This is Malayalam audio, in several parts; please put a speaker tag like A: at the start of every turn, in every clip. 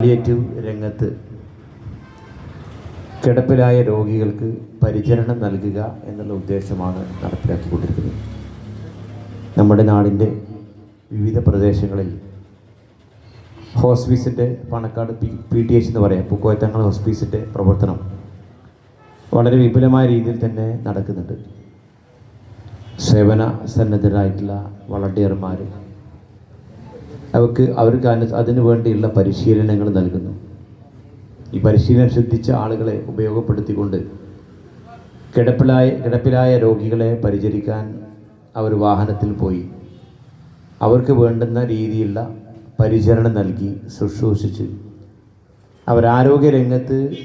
A: പാലിയേറ്റീവ് രംഗത്ത് കിടപ്പിലായ രോഗികൾക്ക് പരിചരണം നൽകുക എന്നുള്ള ഉദ്ദേശമാണ് നടപ്പിലാക്കിക്കൊണ്ടിരിക്കുന്നത്. നമ്മുടെ നാടിന്റെ വിവിധ പ്രദേശങ്ങളിൽ ഹോസ്പീസിന്റെ Panakkad P P T H എന്ന് പറയാം പൂക്കോയത്തങ്ങൾ ഹോസ്പീസിന്റെ പ്രവർത്തനം വളരെ വിപുലമായ രീതിയിൽ തന്നെ നടക്കുന്നുണ്ട്. സേവന സന്നദ്ധരായിട്ടുള്ള വളണ്ടിയർമാർ അവർക്ക് അവർക്ക് അതിന് വേണ്ടിയുള്ള പരിശീലനങ്ങൾ നൽകുന്നു. ഈ പരിശീലനം ശ്രദ്ധിച്ച ആളുകളെ ഉപയോഗപ്പെടുത്തിക്കൊണ്ട് കിടപ്പിലായ കിടപ്പിലായ രോഗികളെ പരിചരിക്കാൻ അവർ വാഹനത്തിൽ പോയി. അവർക്ക് വേണ്ടുന്ന രീതിയിലുള്ള പരിചരണം നൽകി ശുശ്രൂഷിച്ച്. അവരാരോഗ്യ രംഗത്ത്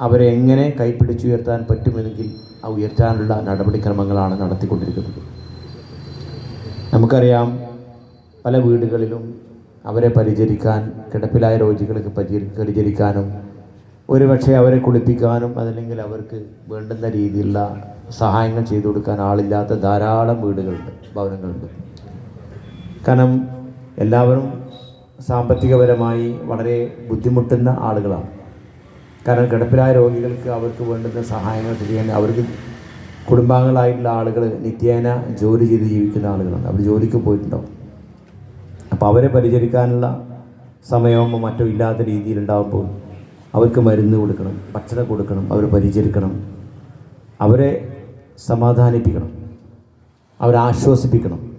A: അവരെ എങ്ങനെ കൈപ്പിടിച്ചുയർത്താൻ പറ്റുമെങ്കിൽ ആ ഉയർത്താനുള്ള നടപടിക്രമങ്ങളാണ് നടത്തിക്കൊണ്ടിരിക്കുന്നത്. നമുക്കറിയാം പല വീടുകളിലും അവരെ പരിചരിക്കാൻ കിടപ്പിലായ രോഗികൾക്ക് പരിചരി പരിചരിക്കാനും ഒരുപക്ഷെ അവരെ കുളിപ്പിക്കാനും അതല്ലെങ്കിൽ അവർക്ക് വേണ്ടുന്ന രീതിയിലുള്ള സഹായങ്ങൾ ചെയ്തു കൊടുക്കാൻ ആളില്ലാത്ത ധാരാളം വീടുകളുണ്ട് ഭവനങ്ങളുണ്ട്. കാരണം എല്ലാവരും സാമ്പത്തികപരമായി വളരെ ബുദ്ധിമുട്ടുന്ന ആളുകളാണ്. കാരണം കിടപ്പിലായ രോഗികൾക്ക് അവർക്ക് വേണ്ടുന്ന സഹായങ്ങൾ ചെയ്യാൻ അവർക്ക് കുടുംബാംഗങ്ങളായിട്ടുള്ള ആളുകൾ നിത്യേന ജോലി ചെയ്ത് ജീവിക്കുന്ന ആളുകളാണ്. അവർ ജോലിക്ക് പോയിട്ടുണ്ടാവും. അപ്പോൾ അവരെ പരിചരിക്കാനുള്ള സമയമോ മറ്റോ ഇല്ലാത്ത രീതിയിലുണ്ടാകുമ്പോൾ അവർക്ക് മരുന്ന് കൊടുക്കണം ഭക്ഷണം കൊടുക്കണം അവരെ പരിചരിക്കണം. അവരെ സമാധാനിപ്പിക്കണം. അവരെ ആശ്വസിപ്പിക്കണം.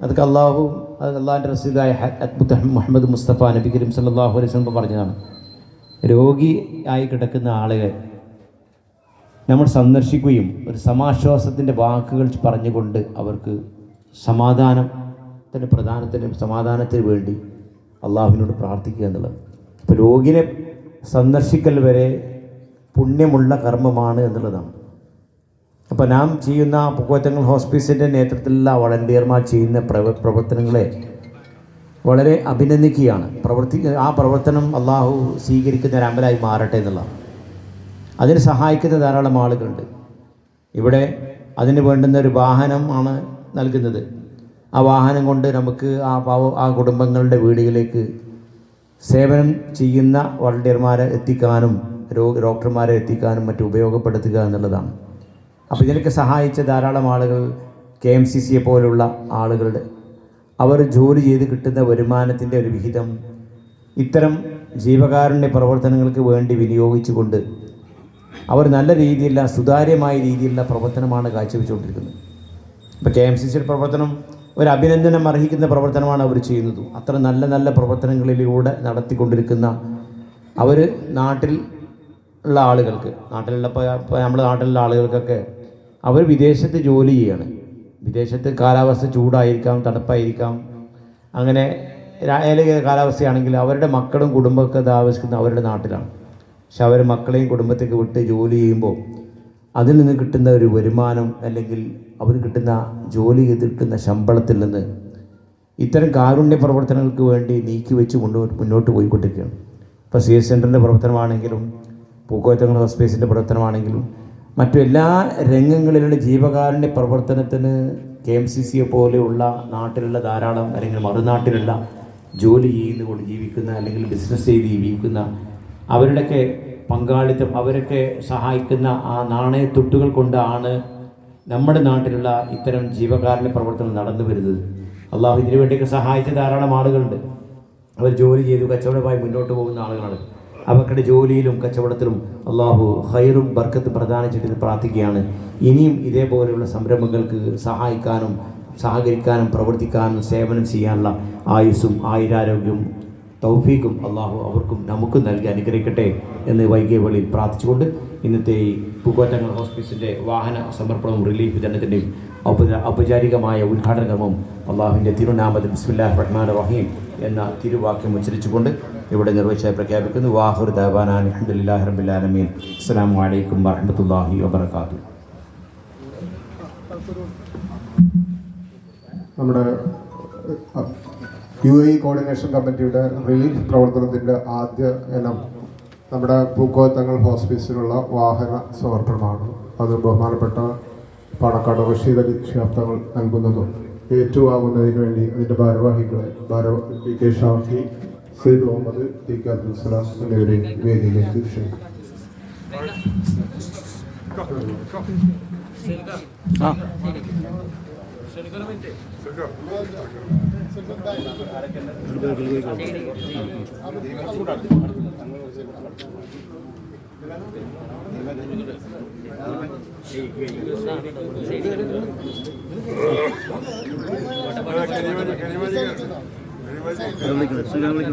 A: അതൊക്കെ അള്ളാഹു അത് അള്ളാഹിന്റെ റസീദായ മുത്ത മുഹമ്മദ് മുസ്തഫ നബി കരീം സല്ലല്ലാഹു അലൈഹി വസല്ലം പറഞ്ഞതാണ്. രോഗി ആയി കിടക്കുന്ന ആളുകൾ നമ്മൾ സന്ദർശിക്കുകയും ഒരു സമാശ്വാസത്തിന്റെ വാക്കുകൾ പറഞ്ഞുകൊണ്ട് അവർക്ക് സമാധാനത്തിന്റെ പ്രധാനത്തിനും സമാധാനത്തിന് വേണ്ടി അള്ളാഹുവിനോട് പ്രാർത്ഥിക്കുക എന്നുള്ളത്. അപ്പോൾ രോഗിനെ സന്ദർശിക്കൽ വരെ പുണ്യമുള്ള കർമ്മമാണ് എന്നുള്ളതാണ്. അപ്പോൾ നാം ചെയ്യുന്ന പൂക്കോറ്റങ്ങൾ ഹോസ്പിറ്റലിന്റെ നേതൃത്വത്തിലുള്ള വളണ്ടിയർമാർ ചെയ്യുന്ന പ്രവ പ്രവർത്തനങ്ങളെ വളരെ അഭിനന്ദിക്കുകയാണ്. പ്രവർത്തി ആ പ്രവർത്തനം അള്ളാഹു സ്വീകരിക്കുന്ന ഒരു അമലായി മാറട്ടെ എന്നുള്ളതാണ്. അതിന് സഹായിക്കുന്ന ധാരാളം ആളുകളുണ്ട്. ഇവിടെ അതിന് വേണ്ടുന്ന ഒരു വാഹനം ആണ് നൽകുന്നത്. ആ വാഹനം കൊണ്ട് നമുക്ക് ആ പാവ ആ കുടുംബങ്ങളുടെ വീടുകളിലേക്ക് സേവനം ചെയ്യുന്ന വളണ്ടിയർമാരെ എത്തിക്കാനും രോ ഡോക്ടർമാരെ എത്തിക്കാനും മറ്റു ഉപയോഗപ്പെടുത്തുക എന്നുള്ളതാണ്. അപ്പോൾ ഇതിനൊക്കെ സഹായിച്ച ധാരാളം ആളുകൾ കെ എം സി സിയെ പോലുള്ള ആളുകളുടെ അവർ ജോലി ചെയ്ത് കിട്ടുന്ന വരുമാനത്തിന്റെ ഒരു വിഹിതം ഇത്തരം ജീവകാരുണ്യ പ്രവർത്തനങ്ങൾക്ക് വേണ്ടി വിനിയോഗിച്ചുകൊണ്ട് അവർ നല്ല രീതിയിലുള്ള സുതാര്യമായ രീതിയിലുള്ള പ്രവർത്തനമാണ് കാഴ്ചവെച്ചുകൊണ്ടിരിക്കുന്നത്. ഇപ്പോൾ കെ എം സി സിയുടെ പ്രവർത്തനം ഒരു അഭിനന്ദനം അർഹിക്കുന്ന പ്രവർത്തനമാണ് അവർ ചെയ്യുന്നത്. അത്ര നല്ല നല്ല പ്രവർത്തനങ്ങളിലൂടെ നടത്തിക്കൊണ്ടിരിക്കുന്ന അവർ നാട്ടിൽ ഉള്ള ആളുകൾക്ക് നാട്ടിലുള്ള നമ്മുടെ നാട്ടിലുള്ള ആളുകൾക്കൊക്കെ അവർ വിദേശത്ത് ജോലി ചെയ്യാണ്. വിദേശത്ത് കാലാവസ്ഥ ചൂടായിരിക്കാം തണുപ്പായിരിക്കാം. അങ്ങനെ കാലാവസ്ഥയാണെങ്കിൽ അവരുടെ മക്കളും കുടുംബമൊക്കെ താമസിക്കുന്ന അവരുടെ നാട്ടിലാണ്. പക്ഷെ അവർ മക്കളെയും കുടുംബത്തേക്ക് വിട്ട് ജോലി ചെയ്യുമ്പോൾ അതിൽ നിന്ന് കിട്ടുന്ന ഒരു വരുമാനം അല്ലെങ്കിൽ അവർ കിട്ടുന്ന ജോലി ചെയ്ത് കിട്ടുന്ന ശമ്പളത്തിൽ നിന്ന് ഇത്തരം കാരുണ്യ പ്രവർത്തനങ്ങൾക്ക് വേണ്ടി നീക്കി വെച്ച് കൊണ്ട് മുന്നോട്ട് പോയിക്കൊണ്ടിരിക്കുകയാണ്. ഇപ്പോൾ സി എസ് സെന്ററിന്റെ പ്രവർത്തനമാണെങ്കിലും പൂക്കോയത്തങ്ങൾ ഹോസ്പേസിന്റെ പ്രവർത്തനമാണെങ്കിലും മറ്റു എല്ലാ രംഗങ്ങളിലുള്ള ജീവകാരുണ്യ പ്രവർത്തനത്തിന് കെ എം സി സിയെ പോലെയുള്ള നാട്ടിലുള്ള ധാരാളം അല്ലെങ്കിൽ മറുനാട്ടിലുള്ള ജോലി ചെയ്യുന്നുകൊണ്ട് ജീവിക്കുന്ന അല്ലെങ്കിൽ ബിസിനസ് ചെയ്ത് ജീവിക്കുന്ന അവരുടെയൊക്കെ പങ്കാളിത്തം അവരൊക്കെ സഹായിക്കുന്ന ആ നാണയത്തുട്ടുകൾ കൊണ്ടാണ് നമ്മുടെ നാട്ടിലുള്ള ഇത്തരം ജീവകാരുണ്യ പ്രവർത്തനം നടന്നു വരുന്നത്. അള്ളാഹു ഇതിനു വേണ്ടിയൊക്കെ സഹായിച്ച ധാരാളം ആളുകളുണ്ട്. അവർ ജോലി ചെയ്തു കച്ചവടമായി മുന്നോട്ട് പോകുന്ന ആളുകളാണ്. അവരുടെ ജോലിയിലും കച്ചവടത്തിലും അള്ളാഹു ഹൈറും ബർക്കത്ത് പ്രദാനിച്ചിട്ട് പ്രാർത്ഥിക്കുകയാണ്. ഇനിയും ഇതേപോലെയുള്ള സംരംഭങ്ങൾക്ക് സഹായിക്കാനും സഹകരിക്കാനും പ്രവർത്തിക്കാനും സേവനം ചെയ്യാനുള്ള ആയുസ്സും ആയുരാരോഗ്യവും തൗഫീഖും അള്ളാഹു അവർക്കും നമുക്കും നൽകി അനുഗ്രഹിക്കട്ടെ എന്ന് വൈകിയ വേളയിൽ പ്രാർത്ഥിച്ചുകൊണ്ട് ഇന്നത്തെ ഈ പൂക്കോറ്റങ്ങൾ ഹോസ്പിറ്റലിന്റെ വാഹന സമർപ്പണവും റിലീഫ് ഔപചാ ഔപചാരികമായ ഉദ്ഘാടന കർമ്മം അള്ളാഹുവിന്റെ തിരുനാമത്തിൽ ബിസ്മില്ലാ റഹ്മാൻ റഹീം എന്ന തിരുവാക്യം ഉച്ചരിച്ചുകൊണ്ട് ഇവിടെ നിർവഹിച്ചായി പ്രഖ്യാപിക്കുന്നു. വാഹുർ ദാബാൻ അസ്സാം വലൈക്കും വാഹമത്തല്ലാഹി വാബർക്കാത്തു
B: നമ്മുടെ U A coordination committee relief പ്രവർത്തനത്തിന്റെ ആദ്യ ഇനം നമ്മുടെ പൂക്കോത്തങ്ങൾ ഹോസ്പിറ്റലിലുള്ള വാഹന സമർപ്പണമാണ്. അത് ബഹുമാനപ്പെട്ട പാണക്കാട് റഷീദ് അലി ശാബ്ദങ്ങൾ നൽകുന്നതും. ഏറ്റുവാങ്ങുന്നതിന് വേണ്ടി അതിന്റെ ഭാരവാഹികളെ ഭാരവ P K Shafi Sayed Muhammad T K Abdul Salam എന്നിവരെ വേദിയിലേക്ക് ക്ഷണിക്കും ശരി శ్రీరాములకి